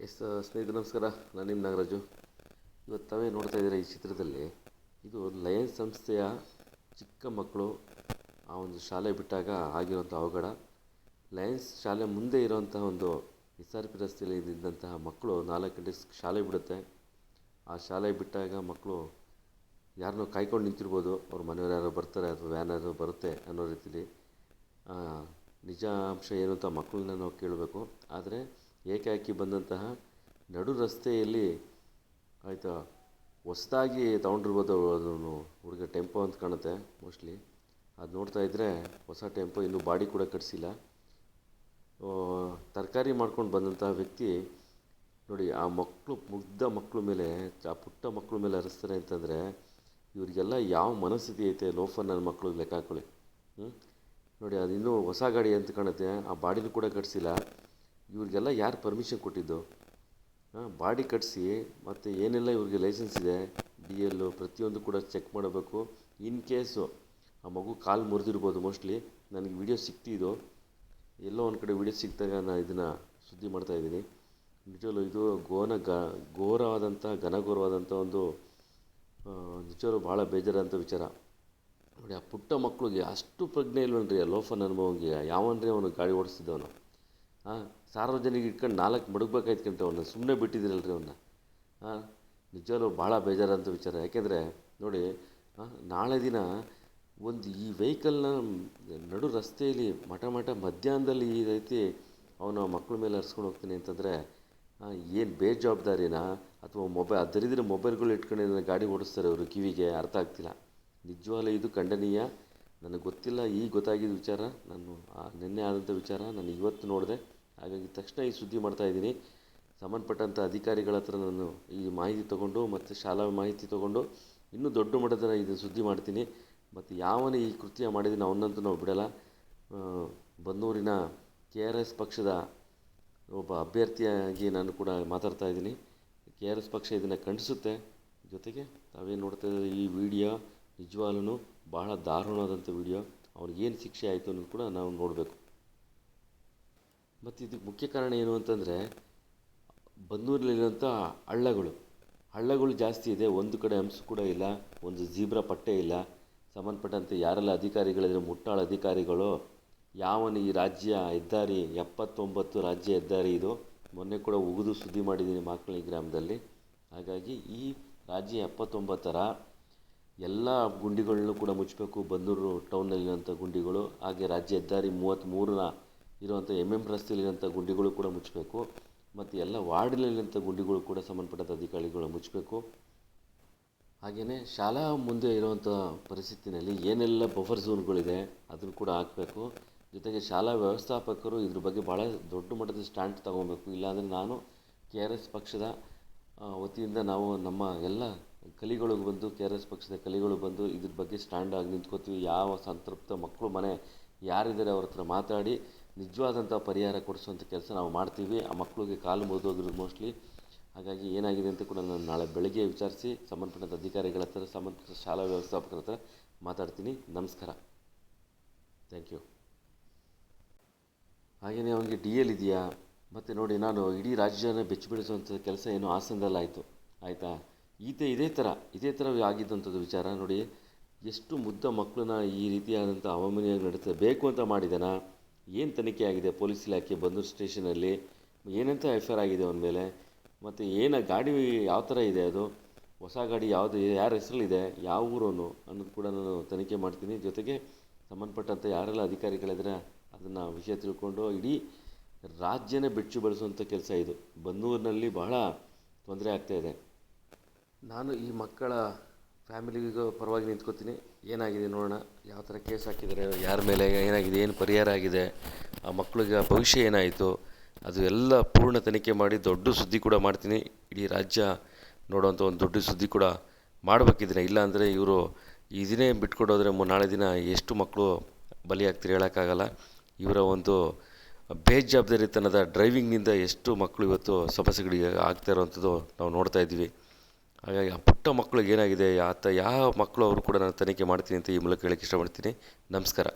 S ಸ್ನೇಹಿತರು ನಮಸ್ಕಾರ. ನಾನು ನಿಮ್ಮ ನಾಗರಾಜು. ಇವತ್ತು ತಾವೇ ನೋಡ್ತಾ ಇದ್ದೀರಾ ಈ ಚಿತ್ರದಲ್ಲಿ. ಇದು ಲಯನ್ಸ್ ಸಂಸ್ಥೆಯ ಚಿಕ್ಕ ಮಕ್ಕಳು ಆ ಒಂದು ಶಾಲೆ ಬಿಟ್ಟಾಗ ಆಗಿರುವಂಥ ಅವಘಡ. ಲಯನ್ಸ್ ಶಾಲೆ ಮುಂದೆ ಇರೋವಂಥ ಒಂದು ಎಸ್ ಆರ್ ಪಿ ರಸ್ತೆಯಲ್ಲಿ ಇದ್ದಂತಹ ಮಕ್ಕಳು ನಾಲ್ಕು ಗಂಟೆ ಶಾಲೆ ಬಿಡುತ್ತೆ. ಆ ಶಾಲೆ ಬಿಟ್ಟಾಗ ಮಕ್ಕಳು ಯಾರನ್ನೋ ಕಾಯ್ಕೊಂಡು ನಿಂತಿರ್ಬೋದು. ಅವ್ರ ಮನೆಯವ್ರು ಯಾರೋ ಬರ್ತಾರೆ ಅಥವಾ ವ್ಯಾನ್ ಯಾರೋ ಬರುತ್ತೆ ಅನ್ನೋ ರೀತಿಲಿ. ಆ, ನಿಜಾಂಶ ಏನು ಅಂತ ಮಕ್ಕಳನ್ನ ನಾವು ಕೇಳಬೇಕು. ಆದರೆ ಏಕಾಏಕಿ ಬಂದಂತಹ ನಡು ರಸ್ತೆಯಲ್ಲಿ ಆಯಿತಾ, ಹೊಸ್ದಾಗಿ ತಗೊಂಡಿರ್ಬೋದು ಅದನ್ನು ಹುಡುಗ ಟೆಂಪೋ ಅಂತ ಕಾಣುತ್ತೆ ಮೋಸ್ಟ್ಲಿ. ಅದು ನೋಡ್ತಾ ಇದ್ದರೆ ಹೊಸ ಟೆಂಪೋ, ಇನ್ನೂ ಬಾಡಿ ಕೂಡ ಕಟ್ಸಿಲ್ಲ. ತರಕಾರಿ ಮಾಡ್ಕೊಂಡು ಬಂದಂತಹ ವ್ಯಕ್ತಿ ನೋಡಿ, ಆ ಮಕ್ಕಳು ಮುಗ್ಧ ಮಕ್ಕಳ ಮೇಲೆ, ಆ ಪುಟ್ಟ ಮಕ್ಕಳ ಮೇಲೆ ಹರಿಸ್ತಾರೆ ಅಂತಂದರೆ ಇವರಿಗೆಲ್ಲ ಯಾವ ಮನಸ್ಥಿತಿ ಐತೆ ಲೋಫರ್ ನನ್ನ ಮಕ್ಕಳು ಲೆಕ್ಕ ಹಾಕೊಳ್ಳಿ. ಹ್ಞೂ ನೋಡಿ ಅದು ಇನ್ನೂ ಹೊಸ ಗಾಡಿ ಅಂತ ಕಾಣುತ್ತೆ. ಆ ಬಾಡಿನೂ ಕೂಡ ಕಟ್ಸಿಲ್ಲ. ಇವ್ರಿಗೆಲ್ಲ ಯಾರು ಪರ್ಮಿಷನ್ ಕೊಟ್ಟಿದ್ದು? ಬಾಡಿ ಕಟ್ಟಿಸಿ ಮತ್ತು ಏನೆಲ್ಲ ಇವ್ರಿಗೆ ಲೈಸೆನ್ಸ್ ಇದೆ ಡಿ ಎಲ್ಲು ಪ್ರತಿಯೊಂದು ಕೂಡ ಚೆಕ್ ಮಾಡಬೇಕು. ಇನ್ ಕೇಸು ಆ ಮಗು ಕಾಲು ಮುರಿದಿರ್ಬೋದು ಮೋಸ್ಟ್ಲಿ ನನಗೆ ವಿಡಿಯೋ ಸಿಕ್ತಿದ್ದು. ಎಲ್ಲೋ ಒಂದು ಕಡೆ ವಿಡಿಯೋ ಸಿಕ್ಕಿದಾಗ ನಾನು ಇದನ್ನು ಸುದ್ದಿ ಮಾಡ್ತಾಯಿದ್ದೀನಿ ನಿಜವಲ್ಲೂ ಇದು ಗೋನ ಗ, ಘೋರವಾದಂಥ, ಘನಘೋರವಾದಂಥ ಒಂದು ನಿಜವರು ಭಾಳ ಬೇಜಾರಂಥ ವಿಚಾರ. ನೋಡಿ, ಆ ಪುಟ್ಟ ಮಕ್ಕಳಿಗೆ ಅಷ್ಟು ಪ್ರಜ್ಞೆ ಇಲ್ವನ್ರಿ? ಲೋಫನ್ ಅನುಭವಂಗೆ, ಯಾವನ್ರಿ ಅವನು ಗಾಡಿ ಓಡಿಸ್ತಿದ್ದವನು? ಹಾಂ ಸಾರ್ವಜನಿಕ ಇಟ್ಕೊಂಡು ನಾಲ್ಕು ಮಡಗಬೇಕಾಯ್ತು ಅವನ್ನ ಸುಮ್ಮನೆ ಬಿಟ್ಟಿದ್ದೀರಲ್ರಿ ಅವನ್ನ ಹಾಂ ನಿಜವಾಗ್ಲೂ ಭಾಳ ಬೇಜಾರಂತ ವಿಚಾರ. ಯಾಕೆಂದರೆ, ನೋಡಿ ನಾಳೆ ದಿನ ಒಂದು ಈ ವೆಹಿಕಲ್ನ ನಡು ರಸ್ತೆಯಲ್ಲಿ ಮಠ ಮಠ ಮಧ್ಯಾಹ್ನದಲ್ಲಿ ಈ ರೀತಿ ಅವನ ಮಕ್ಕಳ ಮೇಲೆ ಹರಿಸ್ಕೊಂಡು ಹೋಗ್ತೀನಿ ಅಂತಂದರೆ ಏನು ಬೇಜವಾಬ್ದಾರಿನಾ? ಅಥವಾ ಮೊಬೈಲ್ ಅದರಿದ್ರೆ ಮೊಬೈಲ್ಗಳು ಇಟ್ಕೊಂಡು ಏನಾರ ಗಾಡಿ ಓಡಿಸ್ತಾರೆ ಅವರು ಕಿವಿಗೆ, ಅರ್ಥ ಆಗ್ತಿಲ್ಲ. ನಿಜವಾಗ್ಲೂ ಇದು ಖಂಡನೀಯ? ನನಗೆ ಗೊತ್ತಿಲ್ಲ, ಈಗ ಗೊತ್ತಾಗಿದ್ದ ವಿಚಾರ. ನಾನು ನಿನ್ನೆ ಆದಂಥ ವಿಚಾರ ನಾನು ಇವತ್ತು ನೋಡಿದೆ. ಹಾಗಾಗಿ ತಕ್ಷಣ ಈ ಸುದ್ದಿ ಮಾಡ್ತಾ ಇದ್ದೀನಿ. ಸಂಬಂಧಪಟ್ಟಂಥ ಅಧಿಕಾರಿಗಳ ಹತ್ರ ನಾನು ಈ ಮಾಹಿತಿ ತೊಗೊಂಡು ಮತ್ತು ಶಾಲಾ ಮಾಹಿತಿ ತೊಗೊಂಡು ಇನ್ನೂ ದೊಡ್ಡ ಮಟ್ಟದ ಇದನ್ನು ಸುದ್ದಿ ಮಾಡ್ತೀನಿ. ಮತ್ತು ಯಾವನ ಈ ಕೃತ್ಯ ಮಾಡಿದ್ದೀನಿ ಅವನಂತೂ ನಾವು ಬಿಡಲ್ಲ. ಬನ್ನೂರಿನ ಕೆ ಆರ್ ಎಸ್ ಪಕ್ಷದ ಒಬ್ಬ ಅಭ್ಯರ್ಥಿಯಾಗಿ ನಾನು ಕೂಡ ಮಾತಾಡ್ತಾ ಇದ್ದೀನಿ. ಕೆ ಆರ್ ಎಸ್ ಪಕ್ಷ ಇದನ್ನು ಖಂಡಿಸುತ್ತೆ. ಜೊತೆಗೆ ತಾವೇನು ನೋಡ್ತಾ ಇದ್ದಾರೆ, ಈ ವಿಡಿಯೋ ನಿಜವಾಗ್ಲೂ ಬಹಳ ದಾರುಣವಾದಂಥ ವಿಡಿಯೋ. ಅವ್ರಿಗೇನು ಶಿಕ್ಷೆ ಆಯಿತು ಅನ್ನೋದು ಕೂಡ ನಾವು ನೋಡಬೇಕು. ಮತ್ತು ಇದಕ್ಕೆ ಮುಖ್ಯ ಕಾರಣ ಏನು ಅಂತಂದರೆ ಬನ್ನೂರಲ್ಲಿರುವಂಥ ಹಳ್ಳಗಳು. ಹಳ್ಳಗಳು ಜಾಸ್ತಿ ಇದೆ. ಒಂದು ಕಡೆ ಹಂಸ ಕೂಡ ಇಲ್ಲ, ಒಂದು ಜೀಬ್ರಾ ಪಟ್ಟೆ ಇಲ್ಲ. ಸಂಬಂಧಪಟ್ಟಂತೆ ಯಾರೆಲ್ಲ ಅಧಿಕಾರಿಗಳಿದ್ರೆ, ಮುಟ್ಟಾಳ ಅಧಿಕಾರಿಗಳು ಯಾವನ ಈ ರಾಜ್ಯ ಹೆದ್ದಾರಿ, ಎಪ್ಪತ್ತೊಂಬತ್ತು ರಾಜ್ಯ ಹೆದ್ದಾರಿ ಇದು, ಮೊನ್ನೆ ಕೂಡ ಉಗಿದು ಸುದ್ದಿ ಮಾಡಿದ್ದೀನಿ ಮಾಕಳಿ ಗ್ರಾಮದಲ್ಲಿ. ಹಾಗಾಗಿ ಈ ರಾಜ್ಯ ಎಪ್ಪತ್ತೊಂಬತ್ತರ ಎಲ್ಲ ಗುಂಡಿಗಳನ್ನು ಕೂಡ ಮುಚ್ಚಬೇಕು ಬನ್ನೂರು ಟೌನಲ್ಲಿರುವಂಥ ಗುಂಡಿಗಳು, ಹಾಗೆ ರಾಜ್ಯ ಹೆದ್ದಾರಿ ಮೂವತ್ತ್ಮೂರರ ಇರುವಂಥ ಎಂ ಎಂ ರಸ್ತೆಯಲ್ಲಿರುವಂಥ ಗುಂಡಿಗಳು ಕೂಡ ಮುಚ್ಚಬೇಕು ಮತ್ತು ಎಲ್ಲ ವಾರ್ಡಿನಲ್ಲಿರುವಂಥ ಗುಂಡಿಗಳು ಕೂಡ ಸಂಬಂಧಪಟ್ಟಂಥ ಅಧಿಕಾರಿಗಳು ಮುಚ್ಚಬೇಕು ಹಾಗೆಯೇ ಶಾಲಾ ಮುಂದೆ ಇರುವಂಥ ಪರಿಸ್ಥಿತಿನಲ್ಲಿ ಏನೆಲ್ಲ ಬಫರ್ ಝೋನ್ಗಳಿದೆ ಅದನ್ನು ಕೂಡ ಹಾಕಬೇಕು. ಜೊತೆಗೆ ಶಾಲಾ ವ್ಯವಸ್ಥಾಪಕರು ಇದ್ರ ಬಗ್ಗೆ ಭಾಳ ದೊಡ್ಡ ಮಟ್ಟದ ಸ್ಟ್ಯಾಂಡ್ ತಗೊಬೇಕು. ಇಲ್ಲಾಂದರೆ ನಾನು ಕೆ ಆರ್ ಎಸ್ ಪಕ್ಷದ ವತಿಯಿಂದ ನಾವು ನಮ್ಮ ಎಲ್ಲ ಕಲಿಗಳಿಗೆ ಬಂದು ಕೆ ಆರ್ ಎಸ್ ಪಕ್ಷದ ಕಲಿಗಳು ಬಂದು ಇದ್ರ ಬಗ್ಗೆ ಸ್ಟ್ಯಾಂಡ್ ಆಗಿ ನಿಂತ್ಕೋತೀವಿ. ಯಾವ ಸಂತೃಪ್ತ ಮಕ್ಕಳು ಮನೆ ಯಾರಿದ್ದಾರೆ ಅವ್ರ ಹತ್ರ ಮಾತಾಡಿ ನಿಜವಾದಂಥ ಪರಿಹಾರ ಕೊಡಿಸುವಂಥ ಕೆಲಸ ನಾವು ಮಾಡ್ತೀವಿ. ಆ ಮಕ್ಕಳಿಗೆ ಕಾಲು ಮುರಿದೋಗಿರೋದು ಮೋಸ್ಟ್ಲಿ ಹಾಗಾಗಿ ಏನಾಗಿದೆ ಅಂತ ಕೂಡ ನಾನು ನಾಳೆ ಬೆಳಗ್ಗೆ ವಿಚಾರಿಸಿ ಸಂಬಂಧಪಟ್ಟಂಥ ಅಧಿಕಾರಿಗಳ ಹತ್ರ, ಸಂಬಂಧಪಟ್ಟ ಶಾಲಾ ವ್ಯವಸ್ಥಾಪಕರ ಹತ್ರ ಮಾತಾಡ್ತೀನಿ. ನಮಸ್ಕಾರ. ಥ್ಯಾಂಕ್ ಯು ಹಾಗೆಯೇ ಅವನಿಗೆ ಡಿ ಎಲ್ ಇದೆಯಾ? ಮತ್ತು ನೋಡಿ, ನಾನು ಇಡೀ ರಾಜ್ಯನ ಬೆಚ್ಚಿ ಬೀಳಿಸುವಂಥ ಕೆಲಸ ಏನು ಹಾಸನದಲ್ಲಾಯಿತು ಆಯಿತಾ? ಈತ ಇದೇ ಥರ ಇದೇ ಥರ ಆಗಿದ್ದಂಥದ್ದು ವಿಚಾರ. ನೋಡಿ, ಎಷ್ಟು ಮುದ್ದ ಮಕ್ಕಳನ್ನ ಈ ರೀತಿಯಾದಂಥ ಅವಮಾನಿಯಾಗಿ ನಡೆಸಬೇಕು ಬೇಕು ಅಂತ ಮಾಡಿದಾನಾ ಏನು ತನಿಖೆ ಆಗಿದೆ? ಪೊಲೀಸ್ ಇಲಾಖೆ ಬಂದೂರು ಸ್ಟೇಷನಲ್ಲಿ ಏನಂತ ಎಫ್ ಐ ಆರ್ ಆಗಿದೆ ಅವನ ಮೇಲೆ? ಮತ್ತು ಏನು ಗಾಡಿ ಯಾವ ಥರ ಇದೆ ಅದು? ಹೊಸ ಗಾಡಿ ಯಾವುದು, ಯಾರ ಹೆಸರಲ್ಲಿದೆ? ಯಾವ ಊರವನು? ಅನ್ನೋದು ಕೂಡ ನಾನು ತನಿಖೆ ಮಾಡ್ತೀನಿ. ಜೊತೆಗೆ ಸಂಬಂಧಪಟ್ಟಂಥ ಯಾರೆಲ್ಲ ಅಧಿಕಾರಿಗಳಿದ್ರೆ ಅದನ್ನು ವಿಷಯ ತಿಳ್ಕೊಂಡು ಇಡೀ ರಾಜ್ಯನೇ ಬೆಚ್ಚು ಬಳಸುವಂಥ ಕೆಲಸ ಇದು. ಬನ್ನೂರಿನಲ್ಲಿ ಬಹಳ ತೊಂದರೆ ಆಗ್ತಾಯಿದೆ ನಾನು ಈ ಮಕ್ಕಳ ಫ್ಯಾಮಿಲಿಗೂ ಪರವಾಗಿ ನಿಂತ್ಕೋತೀನಿ. ಏನಾಗಿದೆ ನೋಡೋಣ. ಯಾವ ಥರ ಕೇಸ್ ಹಾಕಿದ್ದಾರೆ, ಯಾರ ಮೇಲೆ ಏನಾಗಿದೆ, ಏನು ಪರಿಹಾರ ಆಗಿದೆ, ಆ ಮಕ್ಕಳಿಗೆ ಭವಿಷ್ಯ ಏನಾಯಿತು, ಅದು ಎಲ್ಲ ಪೂರ್ಣ ತನಿಖೆ ಮಾಡಿ ದೊಡ್ಡ ಸುದ್ದಿ ಕೂಡ ಮಾಡ್ತೀನಿ. ಇಡೀ ರಾಜ್ಯ ನೋಡೋವಂಥ ಒಂದು ದೊಡ್ಡ ಸುದ್ದಿ ಕೂಡ ಮಾಡಬೇಕಿದ್ರೆ. ಇಲ್ಲಾಂದರೆ ಇವರು ಇದನ್ನೇ ಬಿಟ್ಕೊಡೋದ್ರೆ ನಾಳೆ ದಿನ ಎಷ್ಟು ಮಕ್ಕಳು ಬಲಿಯಾಗ್ತೀರಿ ಹೇಳೋಕ್ಕಾಗಲ್ಲ. ಇವರ ಒಂದು ಬೇಜವಾಬ್ದಾರಿತನದ ಡ್ರೈವಿಂಗ್ನಿಂದ ಎಷ್ಟು ಮಕ್ಕಳು ಇವತ್ತು ಸಮಸ್ಯೆಗಳಿಗೆ ಆಗ್ತಾ ಇರೋವಂಥದ್ದು ನಾವು ನೋಡ್ತಾ ಇದ್ದೀವಿ. ಹಾಗಾಗಿ ಆ ಪುಟ್ಟ ಮಕ್ಕಳಿಗೆ ಏನಾಗಿದೆ, ಆತ ಯಾವ ಮಕ್ಕಳು ಅವರು ಕೂಡ ನಾನು ತನಿಖೆ ಮಾಡ್ತೀನಿ ಅಂತ ಈ ಮೂಲಕ ಹೇಳಕ್ಕೆ ಇಷ್ಟಪಡ್ತೀನಿ. ನಮಸ್ಕಾರ.